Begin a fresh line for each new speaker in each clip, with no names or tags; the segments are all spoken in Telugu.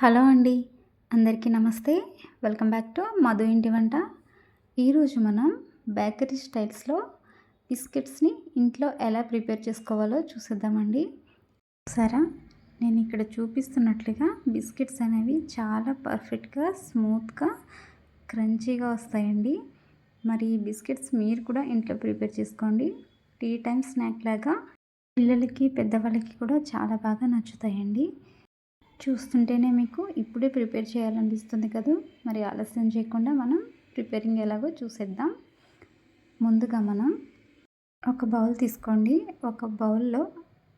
హలో అండి. అందరికీ నమస్తే. వెల్కమ్ బ్యాక్ టు మధు ఇంటి వంట. ఈరోజు మనం బేకరీ స్టైల్స్లో బిస్కెట్స్ని ఇంట్లో ఎలా ప్రిపేర్ చేసుకోవాలో చూసేద్దామండి. సరే నేను ఇక్కడ చూపిస్తున్నట్లుగా బిస్కెట్స్ అనేవి చాలా పర్ఫెక్ట్గా స్మూత్గా క్రంచీగా వస్తాయండి. మరి ఈ బిస్కెట్స్ మీరు కూడా ఇంట్లో ప్రిపేర్ చేసుకోండి. టీ టైం స్నాక్ లాగా పిల్లలకి పెద్దవాళ్ళకి కూడా చాలా బాగా నచ్చుతాయండి. చూస్తుంటేనే మీకు ఇప్పుడే ప్రిపేర్ చేయాలనిపిస్తుంది కదా. మరి ఆలస్యం చేయకుండా మనం ప్రిపేరింగ్ ఎలాగో చూసేద్దాం. ముందుగా మనం ఒక బౌల్ తీసుకోండి. ఒక బౌల్లో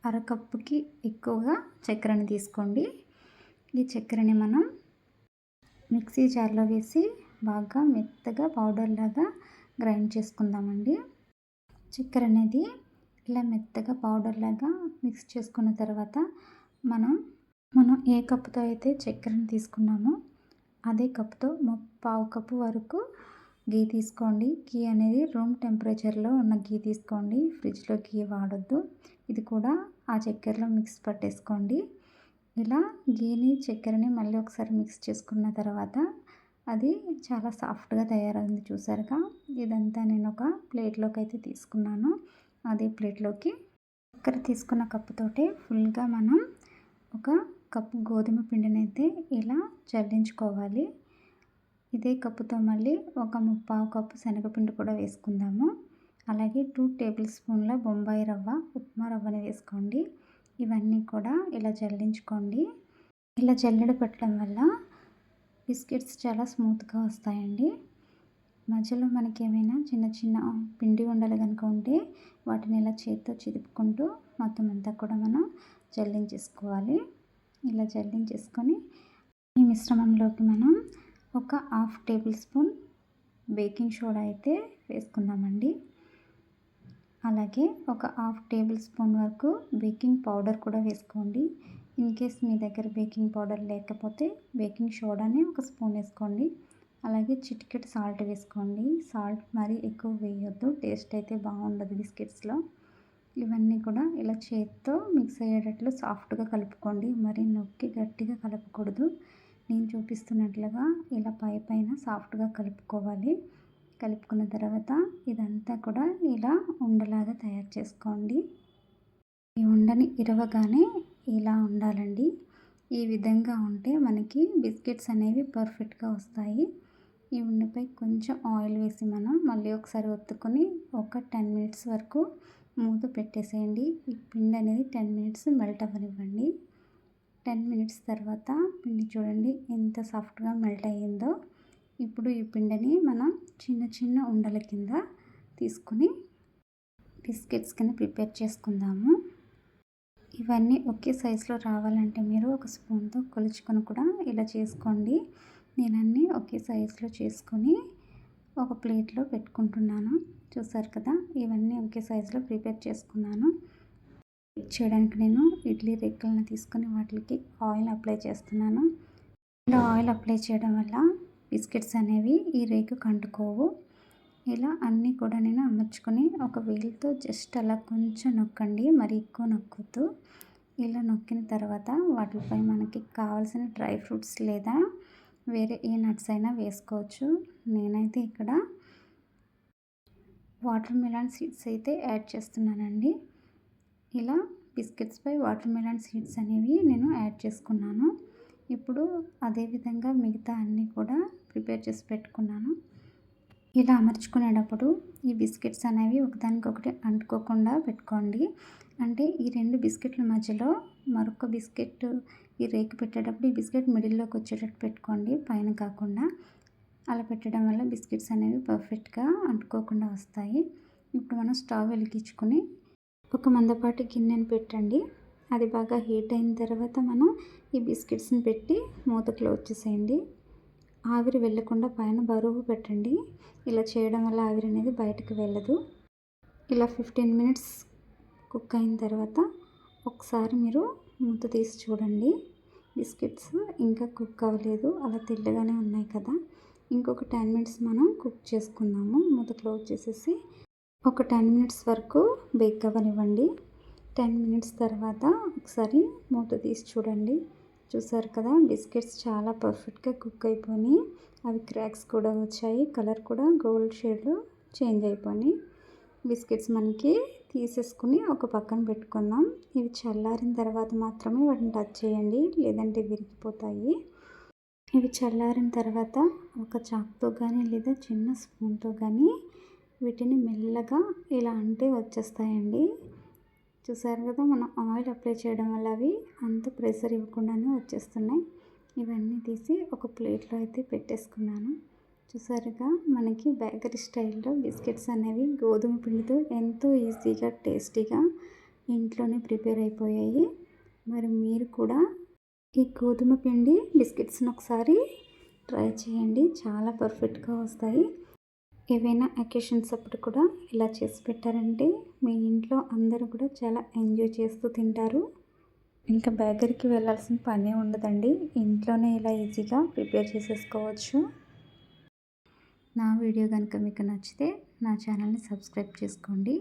అరకప్పుకి ఎక్కువగా చక్కెరని తీసుకోండి. ఈ చక్కెరని మనం మిక్సీ జార్లో వేసి బాగా మెత్తగా పౌడర్ లాగా గ్రైండ్ చేసుకుందామండి. చక్కెర అనేది ఇలా మెత్తగా పౌడర్ లాగా మిక్స్ చేసుకున్న తర్వాత మనం మనం ఏ కప్పుతో అయితే చక్కెరను తీసుకున్నామో అదే కప్పుతో పావు కప్పు వరకు గీ తీసుకోండి. గీ అనేది రూమ్ టెంపరేచర్లో ఉన్న గీ తీసుకోండి. ఫ్రిడ్జ్లో గీ వాడొద్దు. ఇది కూడా ఆ చక్కెరలో మిక్స్ పట్టేసుకోండి. ఇలా గీని చక్కెరని మళ్ళీ ఒకసారి మిక్స్ చేసుకున్న తర్వాత అది చాలా సాఫ్ట్గా తయారైంది చూసారుగా. ఇదంతా నేను ఒక ప్లేట్లోకి అయితే తీసుకున్నాను. అదే ప్లేట్లోకి చక్కెర తీసుకున్న కప్పుతోటే ఫుల్గా మనం ఒక కప్పు గోధుమ పిండిని అయితే ఇలా చల్లించుకోవాలి. ఇదే కప్పుతో మళ్ళీ ఒక ముప్పావు కప్పు శనగపిండి కూడా వేసుకుందాము. అలాగే టూ టేబుల్ స్పూన్ల బొంబాయి రవ్వ ఉప్మా రవ్వని వేసుకోండి. ఇవన్నీ కూడా ఇలా జల్లించుకోండి ఇలా జల్లెడ పెట్టడం వల్ల బిస్కెట్స్ చాలా స్మూత్గా వస్తాయండి. మధ్యలో మనకి ఏమైనా చిన్న చిన్న పిండి ఉండలు కనుక ఉంటే వాటిని ఇలా చేతితో చిదుపుకుంటూ మొత్తం అంతా కూడా మనం జల్లించేసుకోవాలి ఇలా జల్లించేసుకొని ఈ మిశ్రమంలోకి మనం ఒక half tablespoon baking soda అయితే వేసుకుందామండి. అలాగే ఒక హాఫ్ టేబుల్ స్పూన్ వరకు బేకింగ్ పౌడర్ కూడా వేసుకోండి. ఇన్ కేస్ మీ దగ్గర బేకింగ్ పౌడర్ లేకపోతే బేకింగ్ సోడానే ఒక స్పూన్ వేసుకోండి. అలాగే చిటికెట్ సాల్ట్ వేసుకోండి. సాల్ట్ మరీ ఎక్కువ వేయొద్దు టేస్ట్ అయితే బాగుండదు బిస్కెట్స్లో. ఇవన్నీ కూడా ఇలా చేత్తో మిక్స్ అయ్యేటట్లు సాఫ్ట్గా కలుపుకోండి. మరి నొక్కి గట్టిగా కలపకూడదు. నేను చూపిస్తున్నట్లుగా ఇలా పై పైన సాఫ్ట్గా కలుపుకోవాలి. కలుపుకున్న తర్వాత ఇదంతా కూడా ఇలా ఉండలాగా తయారు చేసుకోండి. ఈ ఉండని ఇరవగానే ఇలా ఉండాలండి. ఈ విధంగా ఉంటే మనకి బిస్కెట్స్ అనేవి పర్ఫెక్ట్గా వస్తాయి. ఈ ఉండపై కొంచెం ఆయిల్ వేసి మనం మళ్ళీ ఒకసారి ఒత్తుకొని ఒక టెన్ మినిట్స్ వరకు మూత పెట్టేసేయండి. ఈ పిండి అనేది టెన్ మినిట్స్ మెల్ట్ అవ్వనివ్వండి. టెన్ మినిట్స్ తర్వాత పిండి చూడండి ఎంత సాఫ్ట్గా మెల్ట్ అయ్యిందో. ఇప్పుడు ఈ పిండిని మనం చిన్న చిన్న ఉండల కింద తీసుకుని బిస్కెట్స్ కింద ప్రిపేర్ చేసుకుందాము. ఇవన్నీ ఒకే సైజులో రావాలంటే మీరు ఒక స్పూన్తో కొలుచుకొని కూడా ఇలా చేసుకోండి. నేను అన్నీ ఒకే సైజులో చేసుకొని ఒక ప్లేట్లో పెట్టుకుంటున్నాను. చూసారు కదా ఇవన్నీ ఒకే సైజులో ప్రిపేర్ చేసుకున్నాను. చేయడానికి నేను ఇడ్లీ రెక్కలను తీసుకొని వాటికి ఆయిల్ అప్లై చేస్తున్నాను. ఇలా ఆయిల్ అప్లై చేయడం వల్ల బిస్కెట్స్ అనేవి ఈ రేకు కంటుకోవు. ఇలా అన్నీ కూడా నేను అమర్చుకొని ఒక వీల్తో జస్ట్ అలా కొంచెం నొక్కండి మరి ఎక్కువ నొక్కొద్దు. ఇలా నొక్కిన తర్వాత వాటిపై మనకి కావాల్సిన డ్రై ఫ్రూట్స్ లేదా వేరే ఏ నట్స్ అయినా వేసుకోవచ్చు. నేనైతే ఇక్కడ వాటర్ మెలాన్ సీడ్స్ అయితే యాడ్ చేస్తున్నానండి. ఇలా బిస్కెట్స్పై వాటర్ మెలాన్ సీడ్స్ అనేవి నేను యాడ్ చేసుకున్నాను. ఇప్పుడు అదేవిధంగా మిగతా అన్నీ కూడా ప్రిపేర్ చేసి పెట్టుకున్నాను. ఇలా అమర్చుకునేటప్పుడు ఈ బిస్కెట్స్ అనేవి ఒకదానికొకటి అంటుకోకుండా పెట్టుకోండి. అంటే ఈ రెండు బిస్కెట్ల మధ్యలో మరొక బిస్కెట్ ఈ రేకు పెట్టేటప్పుడు ఈ బిస్కెట్ మిడిల్లోకి వచ్చేటట్టు పెట్టుకోండి పైన కాకుండా. అలా పెట్టడం వల్ల బిస్కెట్స్ అనేవి పర్ఫెక్ట్గా అంటుకోకుండా వస్తాయి. ఇప్పుడు మనం స్టవ్ వెలిగించుకొని ఒక మందపాటి గిన్నెను పెట్టండి. అది బాగా హీట్ అయిన తర్వాత మనం ఈ బిస్కెట్స్ని పెట్టి మూత క్లోజ్ చేసేయండి. ఆవిరి వెళ్ళకుండా పైన బరువు పెట్టండి. ఇలా చేయడం వల్ల ఆవిరి అనేది బయటకు వెళ్ళదు. ఇలా ఫిఫ్టీన్ మినిట్స్ కుక్ అయిన తర్వాత ఒకసారి మీరు మూత తీసి చూడండి. బిస్కెట్స్ ఇంకా కుక్ అవ్వలేదు. అలా తెల్లగానే ఉన్నాయి కదా. ఇంకొక టెన్ మినిట్స్ మనం కుక్ చేసుకుందాము. మూత క్లోజ్ చేసేసి ఒక టెన్ మినిట్స్ వరకు బేక్ అవ్వనివ్వండి. టెన్ మినిట్స్ తర్వాత ఒకసారి మూత తీసి చూడండి. చూసారు కదా బిస్కెట్స్ చాలా పర్ఫెక్ట్గా కుక్ అయిపోయి అవి క్రాక్స్ కూడా వచ్చాయి కలర్ కూడా గోల్డ్ షేడ్లో చేంజ్ అయిపోయి బిస్కెట్స్ మనకి తీసేసుకుని ఒక పక్కన పెట్టుకుందాం. ఇవి చల్లారిన తర్వాత మాత్రమే వాటిని టచ్ చేయండి లేదంటే విరిగిపోతాయి. ఇవి చల్లారిన తర్వాత ఒక చాక్తో కానీ లేదా చిన్న స్పూన్తో కానీ వీటిని మెల్లగా ఇలా అంటే వచ్చేస్తాయండి. చూసారు కదా మనం ఆయిల్ అప్లై చేయడం వల్ల అవి అంత ప్రెషర్ ఇవ్వకుండానే వచ్చేస్తున్నాయి. ఇవన్నీ తీసి ఒక ప్లేట్లో అయితే పెట్టేసుకున్నాను. చూసారుగా మనకి బేకరీ స్టైల్లో బిస్కెట్స్ అనేవి గోధుమ పిండితో ఎంతో ఈజీగా టేస్టీగా ఇంట్లోనే ప్రిపేర్ అయిపోయాయి. మరి మీరు కూడా ఈ గోధుమ పిండి బిస్కెట్స్ని ఒకసారి ట్రై చేయండి. చాలా పర్ఫెక్ట్గా వస్తాయి. ఏవైనా అకేషన్స్ అప్పుడు కూడా ఇలా చేసి పెట్టారంటే మీ ఇంట్లో అందరూ కూడా చాలా ఎంజాయ్ చేస్తూ తింటారు. ఇంకా బేకరీకి వెళ్ళాల్సిన పనే ఉండదండి. ఇంట్లోనే ఇలా ఈజీగా ప్రిపేర్ చేసేసుకోవచ్చు. నా వీడియో కనుక మీకు నచ్చితే నా ఛానల్ని సబ్స్క్రైబ్ చేసుకోండి.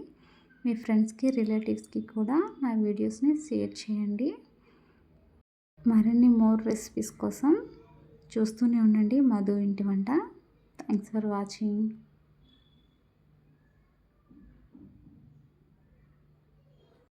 మీ ఫ్రెండ్స్కి రిలేటివ్స్కి కూడా నా వీడియోస్ని షేర్ చేయండి. మరిన్ని మోర్ రెసిపీస్ కోసం చూస్తూనే ఉండండి. మధు ఇంటి వంట. Thanks for watching